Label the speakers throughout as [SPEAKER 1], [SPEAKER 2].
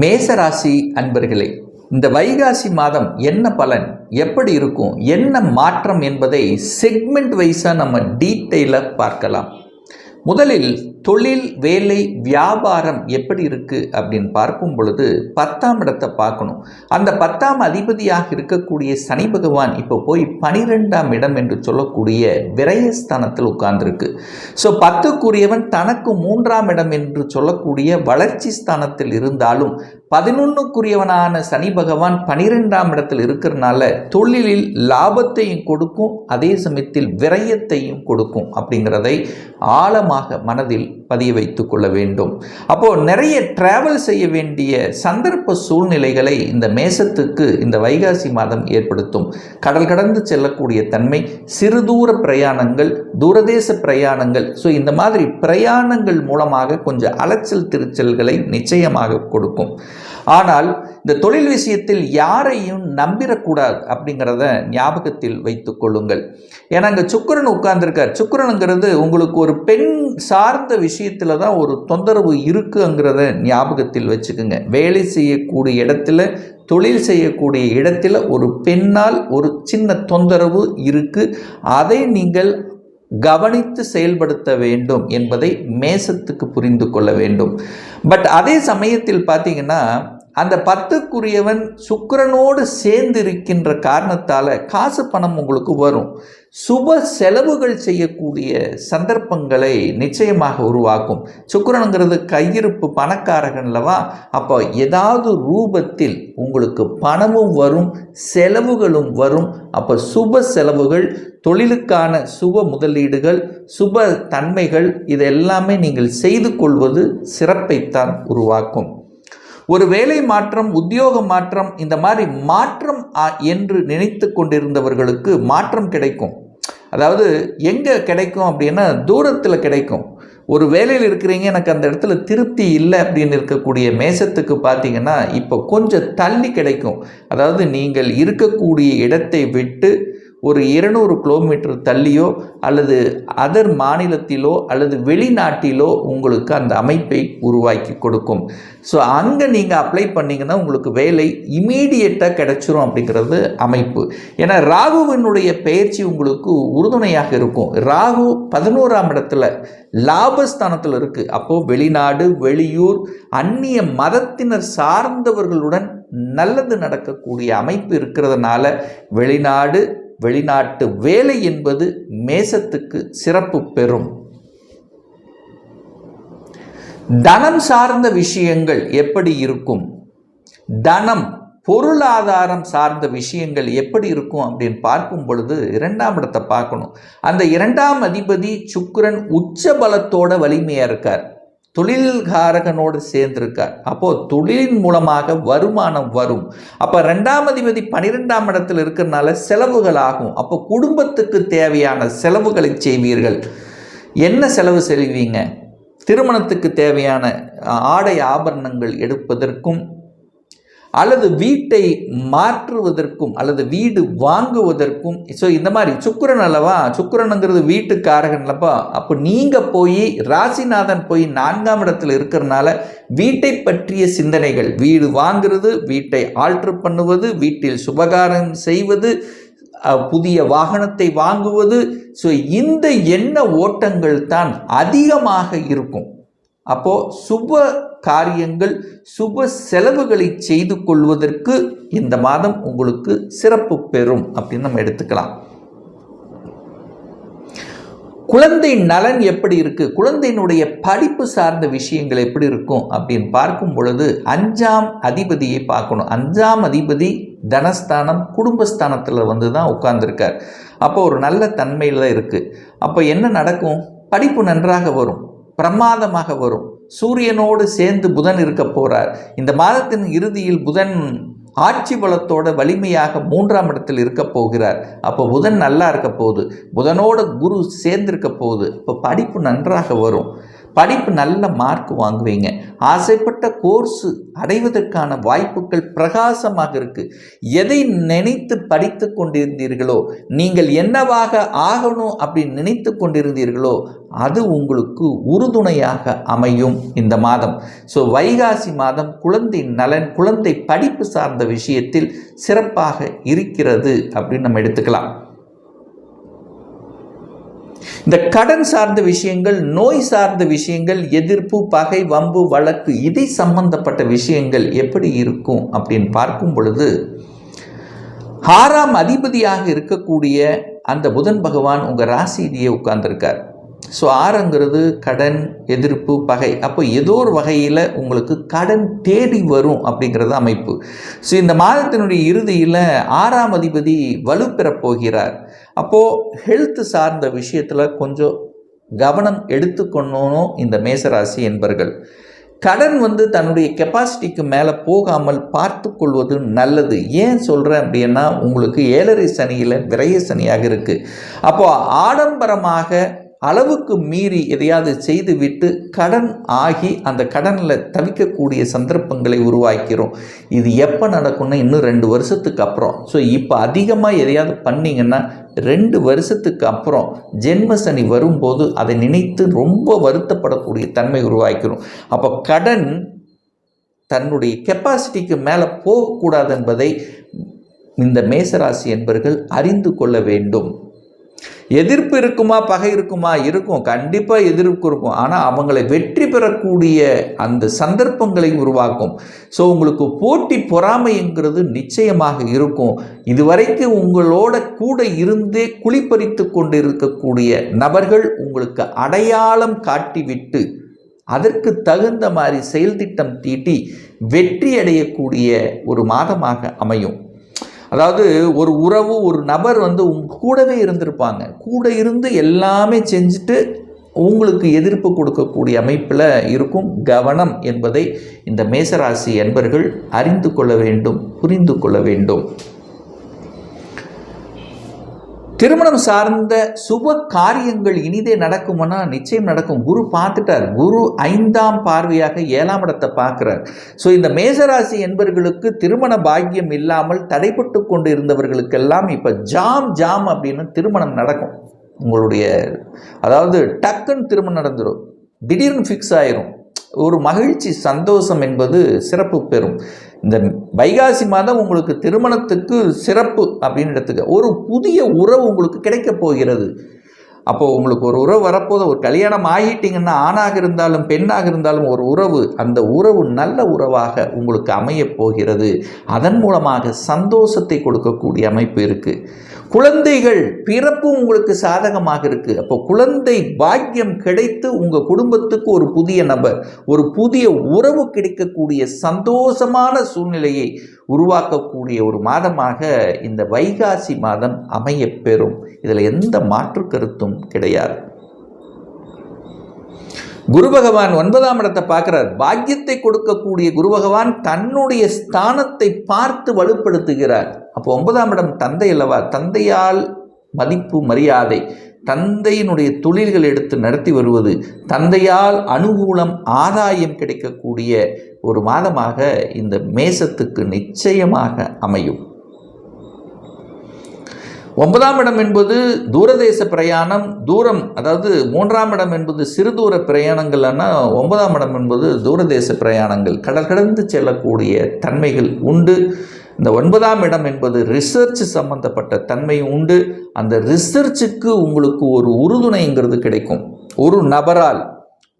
[SPEAKER 1] மேசராசி அன்பர்களே இந்த வைகாசி மாதம் என்ன பலன் எப்படி இருக்கும் என்ன மாற்றம் என்பதை செக்மெண்ட் வைஸாக நம்ம டீட்டெயிலாக பார்க்கலாம். முதலில் தொழில் வேலை வியாபாரம் எப்படி இருக்குது அப்படின்னு பார்க்கும் பொழுது பத்தாம் இடத்தை பார்க்கணும். அந்த பத்தாம் அதிபதியாக இருக்கக்கூடிய சனி பகவான் இப்போ போய் பனிரெண்டாம் இடம் என்று சொல்லக்கூடிய விரயஸ்தானத்தில் உட்கார்ந்துருக்கு. ஸோ பத்துக்குரியவன் தனக்கு மூன்றாம் இடம் என்று சொல்லக்கூடிய வளர்ச்சி ஸ்தானத்தில் இருந்தாலும் பதினொன்றுக்குரியவனான சனி பகவான் பனிரெண்டாம் இடத்தில் இருக்கிறனால தொழிலில் லாபத்தையும் கொடுக்கும் அதே சமயத்தில் விரயத்தையும் கொடுக்கும் அப்படிங்கிறதை ஆழமாக மனதில் பதிய வைத்து கொள்ள வேண்டும். அப்போது நிறைய டிராவல் செய்ய வேண்டிய சந்தர்ப்ப சூழ்நிலைகளை இந்த மேசத்துக்கு இந்த வைகாசி மாதம் ஏற்படுத்தும். கடல் கடந்து செல்லக்கூடிய தன்மை சிறு தூர பிரயாணங்கள் தூரதேச பிரயாணங்கள். ஸோ இந்த மாதிரி பிரயாணங்கள் மூலமாக கொஞ்சம் அலைச்சல் திருச்சல்களை நிச்சயமாக கொடுக்கும். ஆனால் இந்த தொழில் விஷயத்தில் யாரையும் நம்பிடக்கூடாது அப்படிங்கிறத ஞாபகத்தில் வைத்து கொள்ளுங்கள். ஏன்னா அங்கே சுக்கரன் உட்கார்ந்துருக்கார். சுக்கரனுங்கிறது உங்களுக்கு ஒரு பெண் சார்ந்த விஷயத்தில் தான் ஒரு தொந்தரவு இருக்குங்கிறத ஞாபகத்தில் வச்சுக்கோங்க. வேலை செய்யக்கூடிய இடத்துல தொழில் செய்யக்கூடிய இடத்துல ஒரு பெண்ணால் ஒரு சின்ன தொந்தரவு இருக்குது அதை நீங்கள் கவனித்து செயல்படுத்த வேண்டும் என்பதை மேசத்துக்கு புரிந்து கொள்ள வேண்டும். பட் அதே சமயத்தில் பார்த்தீங்கன்னா அந்த பத்துக்குரியவன் சுக்கரனோடு சேர்ந்து இருக்கின்ற காரணத்தால் காசு பணம் உங்களுக்கு வரும். சுப செலவுகள் செய்யக்கூடிய சந்தர்ப்பங்களை நிச்சயமாக உருவாக்கும். சுக்கரனுங்கிறது கையிருப்பு பணக்காரகன்லவா அப்போ ஏதாவது ரூபத்தில் உங்களுக்கு பணமும் வரும் செலவுகளும் வரும். அப்போ சுப செலவுகள் தொழிலுக்கான சுப முதலீடுகள் சுப தன்மைகள் இது எல்லாமே நீங்கள் செய்து கொள்வது சிறப்பைத்தான் உருவாக்கும். ஒரு வேலை மாற்றம் உத்தியோக மாற்றம் இந்த மாதிரி மாற்றம் ஆ- என்று நினைத்து கொண்டிருந்தவர்களுக்கு மாற்றம் கிடைக்கும். அதாவது எங்கே கிடைக்கும் அப்படின்னா தூரத்தில் கிடைக்கும். ஒரு வேலையில் இருக்கிறீங்க எனக்கு அந்த இடத்துல திருப்தி இல்லை அப்படின்னு இருக்கக்கூடிய மேசத்துக்கு பார்த்தீங்கன்னா இப்போ கொஞ்சம் தள்ளி கிடைக்கும். அதாவது நீங்கள் இருக்கக்கூடிய இடத்தை விட்டு ஒரு இருநூறு கிலோமீட்டர் தள்ளியோ அல்லது அதர் மாநிலத்திலோ அல்லது வெளிநாட்டிலோ உங்களுக்கு அந்த அமைப்பை உருவாக்கி கொடுக்கும். ஸோ அங்கே நீங்கள் அப்ளை பண்ணிங்கன்னா உங்களுக்கு வேலை இமீடியட்டாக கிடைச்சிரும் அப்படிங்கிறது அமைப்பு. ஏன்னா ராகுவினுடைய பயிற்சி உங்களுக்கு உறுதுணையாக இருக்கும். ராகு பதினோராம் இடத்துல லாபஸ்தானத்தில் இருக்குது அப்போது வெளிநாடு வெளியூர் அந்நிய மதத்தினர் சார்ந்தவர்களுடன் நல்லது நடக்கக்கூடிய அமைப்பு இருக்கிறதுனால வெளிநாடு வெளிநாட்டு வேலை என்பது மேசத்துக்கு சிறப்பு பெறும். தனம் சார்ந்த விஷயங்கள் எப்படி இருக்கும்? தனம் பொருளாதாரம் சார்ந்த விஷயங்கள் எப்படி இருக்கும் அப்படின்னு பார்க்கும் பொழுது இரண்டாம் இடத்தை பார்க்கணும். அந்த இரண்டாம் அதிபதி சுக்கிரன் உச்ச பலத்தோட வலிமையாக இருக்கார். தொழில்காரகனோடு சேர்ந்திருக்கார். அப்போது தொழிலின் மூலமாக வருமானம் வரும். அப்போ ரெண்டாம் அதிபதி பன்னிரெண்டாம் இடத்தில் இருக்கிறனால செலவுகள் ஆகும். அப்போ குடும்பத்துக்கு தேவையான செலவுகளை செய்வீர்கள். என்ன செலவு செய்வீங்க? திருமணத்துக்கு தேவையான ஆடை ஆபரணங்கள் எடுப்பதற்கும் அல்லது வீட்டை மாற்றுவதற்கும் அல்லது வீடு வாங்குவதற்கும் ஸோ இந்த மாதிரி சுக்கிரன் அல்லவா? சுக்கிரனுங்கிறது வீட்டுக்காரகன் அல்லப்பா அப்போ நீங்கள் போய் ராசிநாதன் போய் நான்காம் இடத்துல இருக்கிறனால வீட்டை பற்றிய சிந்தனைகள் வீடு வாங்குறது வீட்டை ஆல்ட்ரு பண்ணுவது வீட்டில் சுபகாரம் செய்வது புதிய வாகனத்தை வாங்குவது ஸோ இந்த எண்ண ஓட்டங்கள் தான் அதிகமாக இருக்கும். அப்போது சுப காரியங்கள் சுப செலவுகளை செய்து கொள்வதற்கு இந்த மாதம் உங்களுக்கு சிறப்பு பெறும் அப்படின்னு நம்ம எடுத்துக்கலாம். குழந்தை நலன் எப்படி இருக்குது குழந்தையினுடைய படிப்பு சார்ந்த விஷயங்கள் எப்படி இருக்கும் அப்படின்னு பார்க்கும் பொழுது அஞ்சாம் அதிபதியை பார்க்கணும். அஞ்சாம் அதிபதி தனஸ்தானம் குடும்பஸ்தானத்தில் வந்து தான் உட்கார்ந்துருக்கார். அப்போ ஒரு நல்ல தன்மையில் தான் இருக்குது அப்போ என்ன நடக்கும்? படிப்பு நன்றாக வரும். பிரமாதமாக வரும். சூரியனோடு சேர்ந்து புதன் இருக்க போகிறார் இந்த மாதத்தின் இறுதியில் புதன் ஆட்சி பலத்தோட வலிமையாக மூன்றாம் இடத்தில் இருக்க போகிறார். அப்போ புதன் நல்லா இருக்க போகுது. புதனோட குரு சேர்ந்திருக்க போகுது. இப்போ படிப்பு நன்றாக வரும். படிப்பு நல்ல மார்க் வாங்குவீங்க. ஆசைப்பட்ட கோர்ஸு அடைவதற்கான வாய்ப்புகள் பிரகாசமாக இருக்குது எதை நினைத்து படித்து கொண்டிருந்தீர்களோ நீங்கள் என்னவாக ஆகணும் அப்படின்னு நினைத்து கொண்டிருந்தீர்களோ அது உங்களுக்கு உறுதுணையாக அமையும் இந்த மாதம். ஸோ வைகாசி மாதம் குழந்தை நலன் குழந்தை படிப்பு சார்ந்த விஷயத்தில் சிறப்பாக இருக்கிறது அப்படின்னு நம்ம எடுத்துக்கலாம். இந்த கடன் சார்ந்த விஷயங்கள் நோய் சார்ந்த விஷயங்கள் எதிர்ப்பு பகை வம்பு வழக்கு இதை சம்பந்தப்பட்ட விஷயங்கள் எப்படி இருக்கும் அப்படின்னு பார்க்கும் பொழுது ஆறாம் அதிபதியாக இருக்கக்கூடிய அந்த புதன் பகவான் உங்கள் ராசியிலேயே உட்கார்ந்துருக்கார். ஸோ ஆறுங்கிறது கடன் எதிர்ப்பு பகை. அப்போ ஏதோ ஒரு வகையில் உங்களுக்கு கடன் தேடி வரும் அப்படிங்கிறது அமைப்பு. ஸோ இந்த மாதத்தினுடைய இறுதியில் ஆறாம் அதிபதி வலுப்பெறப் போகிறார். அப்போது ஹெல்த் சார்ந்த விஷயத்தில் கொஞ்சம் கவனம் எடுத்துக்கொள்ளணும் இந்த மேசராசி என்பர்கள். கடன் வந்து தன்னுடைய கெப்பாசிட்டிக்கு மேலே போகாமல் பார்த்து கொள்வது நல்லது. ஏன் சொல்கிறேன் அப்படின்னா உங்களுக்கு ஏழரை சனியில் விரைய சனியாக இருக்குது அப்போது ஆடம்பரமாக அளவுக்கு மீறி எதையாவது செய்துவிட்டு கடன் ஆகி அந்த கடனில் தவிக்கக்கூடிய சந்தர்ப்பங்களை உருவாக்கிறோம். இது எப்போ நடக்கும்னா இன்னும் ரெண்டு வருஷத்துக்கு அப்புறம். ஸோ இப்போ அதிகமாக எதையாவது பண்ணிங்கன்னா ரெண்டு வருஷத்துக்கு அப்புறம் ஜென்ம சனி வரும்போது அதை நினைத்து ரொம்ப வருத்தப்படக்கூடிய தன்மை உருவாக்கிறோம். அப்போ கடன் தன்னுடைய கெப்பாசிட்டிக்கு மேலே போகக்கூடாது என்பதை இந்த மேசராசி என்பர்கள் அறிந்து கொள்ள வேண்டும். எதிர்ப்பு இருக்குமா பகை இருக்குமா? இருக்கும். கண்டிப்பாக எதிர்ப்பு இருக்கும். ஆனால் அவங்களை வெற்றி பெறக்கூடிய அந்த சந்தர்ப்பங்களை உருவாக்கும். ஸோ உங்களுக்கு போட்டி பொறாமைங்கிறது நிச்சயமாக இருக்கும். இதுவரைக்கும் உங்களோட கூட இருந்தே குளிப்பறித்து கொண்டு இருக்கக்கூடிய நபர்கள் உங்களுக்கு அடையாளம் காட்டிவிட்டு அதற்கு தகுந்த மாதிரி செயல் திட்டம் தீட்டி வெற்றி அடையக்கூடிய ஒரு மாதமாக அமையும். அதாவது ஒரு உறவு ஒரு நபர் வந்து உங்க கூடவே இருந்திருப்பாங்க. கூட இருந்து எல்லாமே செஞ்சுட்டு உங்களுக்கு எதிர்ப்பு கொடுக்கக்கூடிய அமைப்பில் இருக்கும் கவனம் என்பதை இந்த மேசராசி என்பர்கள் அறிந்து கொள்ள வேண்டும் புரிந்து கொள்ள வேண்டும். திருமணம் சார்ந்த சுப காரியங்கள் இனிதே நடக்கும்னா? நிச்சயம் நடக்கும். குரு பார்த்துட்டார். குரு ஐந்தாம் பார்வையாக ஏழாம் இடத்தை பார்க்குறார். ஸோ இந்த மேசராசி என்பவர்களுக்கு திருமண பாக்கியம் இல்லாமல் தடைப்பட்டு கொண்டு இருந்தவர்களுக்கெல்லாம் இப்போ ஜாம் ஜாம் அப்படின்னு திருமணம் நடக்கும். உங்களுடைய அதாவது டக்குன்னு திருமணம் நடந்துடும் திடீர்னு ஃபிக்ஸ் ஆயிரும். ஒரு மகிழ்ச்சி சந்தோஷம் என்பது சிறப்பு பெறும். இந்த வைகாசி மாதம் உங்களுக்கு திருமணத்துக்கு சிறப்பு அப்படின்னு எடுத்துக்க. ஒரு புதிய உறவு உங்களுக்கு கிடைக்கப் போகிறது. அப்போது உங்களுக்கு ஒரு உறவு வரப்போது ஒரு கல்யாணம் ஆகிட்டிங்கன்னா ஆணாக இருந்தாலும் பெண்ணாக இருந்தாலும் ஒரு உறவு அந்த உறவு நல்ல உறவாக உங்களுக்கு அமையப் போகிறது. அதன் மூலமாக சந்தோஷத்தை கொடுக்கக்கூடிய அமைப்பு இருக்குது குழந்தைகள் பிறப்பும் உங்களுக்கு சாதகமாக இருக்கு. அப்போ குழந்தை பாக்கியம் கிடைத்து உங்க குடும்பத்துக்கு ஒரு புதிய நபர் ஒரு புதிய உறவு கிடைக்கக்கூடிய சந்தோஷமான சூழ்நிலையை உருவாக்கக்கூடிய ஒரு மாதமாக இந்த வைகாசி மாதம் அமையப்பெறும் இதில் எந்த மாற்று கருத்தும் கிடையாது. குரு பகவான் ஒன்பதாம் இடத்தை பார்க்கிறார். பாக்கியத்தை கொடுக்கக்கூடிய குரு பகவான் தன்னுடைய ஸ்தானத்தை பார்த்து வலுப்படுத்துகிறார். அப்போ ஒன்பதாம் இடம் தந்தை அல்லவா? தந்தையால் மதிப்பு மரியாதை. தந்தையினுடைய தொழில்கள் எடுத்து நடத்தி வருவது தந்தையால் அனுகூலம் ஆதாயம் கிடைக்கக்கூடிய ஒரு மாதமாக இந்த மேசத்துக்கு நிச்சயமாக அமையும். ஒன்பதாம் இடம் என்பது தூரதேச பிரயாணம் தூரம் அதாவது மூன்றாம் இடம் என்பது சிறு தூர பிரயாணங்கள்னா ஒன்பதாம் இடம் என்பது தூரதேச பிரயாணங்கள். கடல் கடந்து செல்லக்கூடிய தன்மைகள் உண்டு. இந்த ஒன்பதாம் இடம் என்பது ரிசர்ச் சம்பந்தப்பட்ட தன்மை உண்டு. அந்த ரிசர்ச்சுக்கு உங்களுக்கு ஒரு உறுதுணைங்கிறது கிடைக்கும். ஒரு நபரால்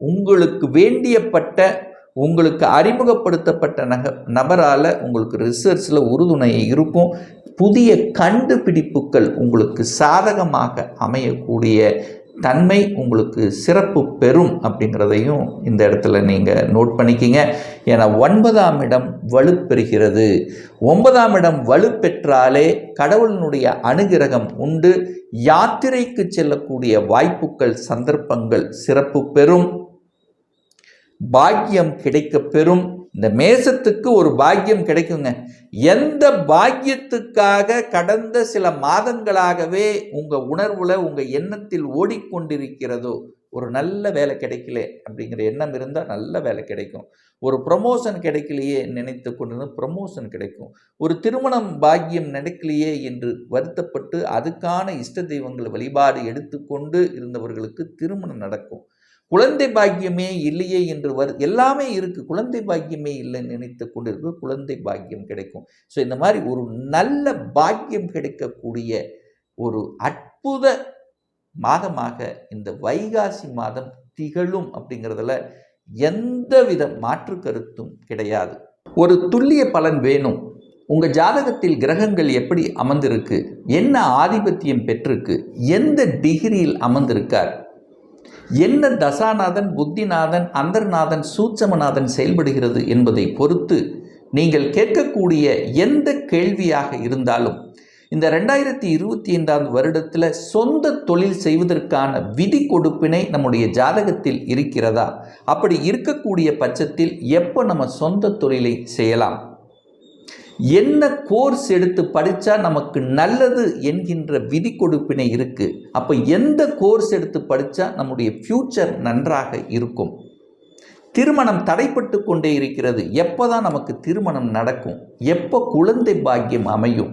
[SPEAKER 1] உங்களுக்கு வேண்டியப்பட்ட உங்களுக்கு அறிமுகப்படுத்தப்பட்ட நக நபரால் உங்களுக்கு ரிசர்ச்சில் உறுதுணை இருக்கும். புதிய கண்டுபிடிப்புகள் உங்களுக்கு சாதகமாக அமையக்கூடிய தன்மை உங்களுக்கு சிறப்பு பெறும் அப்படிங்கிறதையும் இந்த இடத்துல நீங்கள் நோட் பண்ணிக்கிங்க. ஏன்னா ஒன்பதாம் இடம் வலுப்பெறுகிறது. ஒன்பதாம் இடம் வலுப்பெற்றாலே கடவுளினுடைய அனுகிரகம் உண்டு. யாத்திரைக்கு செல்லக்கூடிய வாய்ப்புகள் சந்தர்ப்பங்கள் சிறப்பு பெறும். பாக்கியம் கிடைக்க பெறும். இந்த மேசத்துக்கு ஒரு பாக்கியம் கிடைக்குங்க. எந்த பாக்கியத்துக்காக கடந்த சில மாதங்களாகவே உங்கள் உணர்வில் உங்கள் எண்ணத்தில் ஓடிக்கொண்டிருக்கிறதோ ஒரு நல்ல வேலை கிடைக்கல அப்படிங்கிற எண்ணம் இருந்தால் நல்ல வேலை கிடைக்கும். ஒரு ப்ரமோஷன் கிடைக்கலையே நினைத்து கொண்டிருந்த ப்ரமோஷன் கிடைக்கும். ஒரு திருமணம் பாக்கியம் நடக்கலையே என்று வருத்தப்பட்டு அதுக்கான இஷ்ட தெய்வங்கள் வழிபாடு எடுத்துக்கொண்டு இருந்தவர்களுக்கு திருமணம் நடக்கும். குழந்தை பாக்கியமே இல்லையே என்று வரு எல்லாமே இருக்குது குழந்தை பாக்கியமே இல்லைன்னு நினைத்து கொண்டிருக்க குழந்தை பாக்கியம் கிடைக்கும். ஸோ இந்த மாதிரி ஒரு நல்ல பாக்கியம் கிடைக்கக்கூடிய ஒரு அற்புத மாதமாக இந்த வைகாசி மாதம் திகழும் அப்படிங்கிறதுல எந்தவித மாற்று கருத்தும் கிடையாது. ஒரு துல்லிய பலன் வேணும். உங்கள் ஜாதகத்தில் கிரகங்கள் எப்படி அமர்ந்திருக்கு? என்ன ஆதிபத்தியம் பெற்றிருக்கு? எந்த டிகிரியில் அமர்ந்திருக்கார்? என்ன தசாநாதன் புத்திநாதன் அந்தர்நாதன் சூட்சமநாதன் செயல்படுகிறது என்பதை பொறுத்து நீங்கள் கேட்கக்கூடிய எந்த கேள்வியாக இருந்தாலும் இந்த ரெண்டாயிரத்தி இருபத்தி ஐந்தாம் வருடத்தில் சொந்த தொழில் செய்வதற்கான விதி கொடுப்பினை நம்முடைய ஜாதகத்தில் இருக்கிறதா? அப்படி இருக்கக்கூடிய பட்சத்தில் எப்போ நம்ம சொந்த தொழிலை செய்யலாம்? என்ன கோர்ஸ் எடுத்து படித்தா நமக்கு நல்லது என்கின்ற விதி கொடுப்பினை இருக்குது அப்போ எந்த கோர்ஸ் எடுத்து படித்தா நம்முடைய ஃப்யூச்சர் நன்றாக இருக்கும். திருமணம் தடைப்பட்டு கொண்டே இருக்கிறது. எப்போ தான் நமக்கு திருமணம் நடக்கும்? எப்போ குழந்தை பாக்கியம் அமையும்?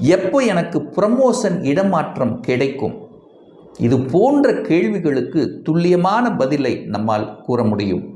[SPEAKER 1] எப்போ எனக்கு ப்ரமோஷன் இடமாற்றம் கிடைக்கும்? இது போன்ற கேள்விகளுக்கு துல்லியமான பதிலை நம்மால் கூற முடியும்.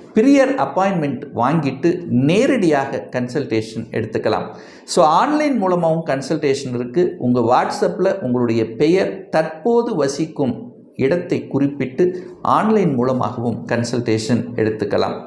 [SPEAKER 1] பிரியர் அப்பாயின்மெண்ட் வாங்கிட்டு நேரடியாக கன்சல்டேஷன் எடுத்துக்கலாம். ஸோ ஆன்லைன் மூலமாகவும் கன்சல்டேஷன் இருக்குது உங்கள் வாட்ஸ்அப்பில் உங்களுடைய பெயர் தற்போது வசிக்கும் இடத்தை குறிப்பிட்டு ஆன்லைன் மூலமாகவும் கன்சல்டேஷன் எடுத்துக்கலாம்.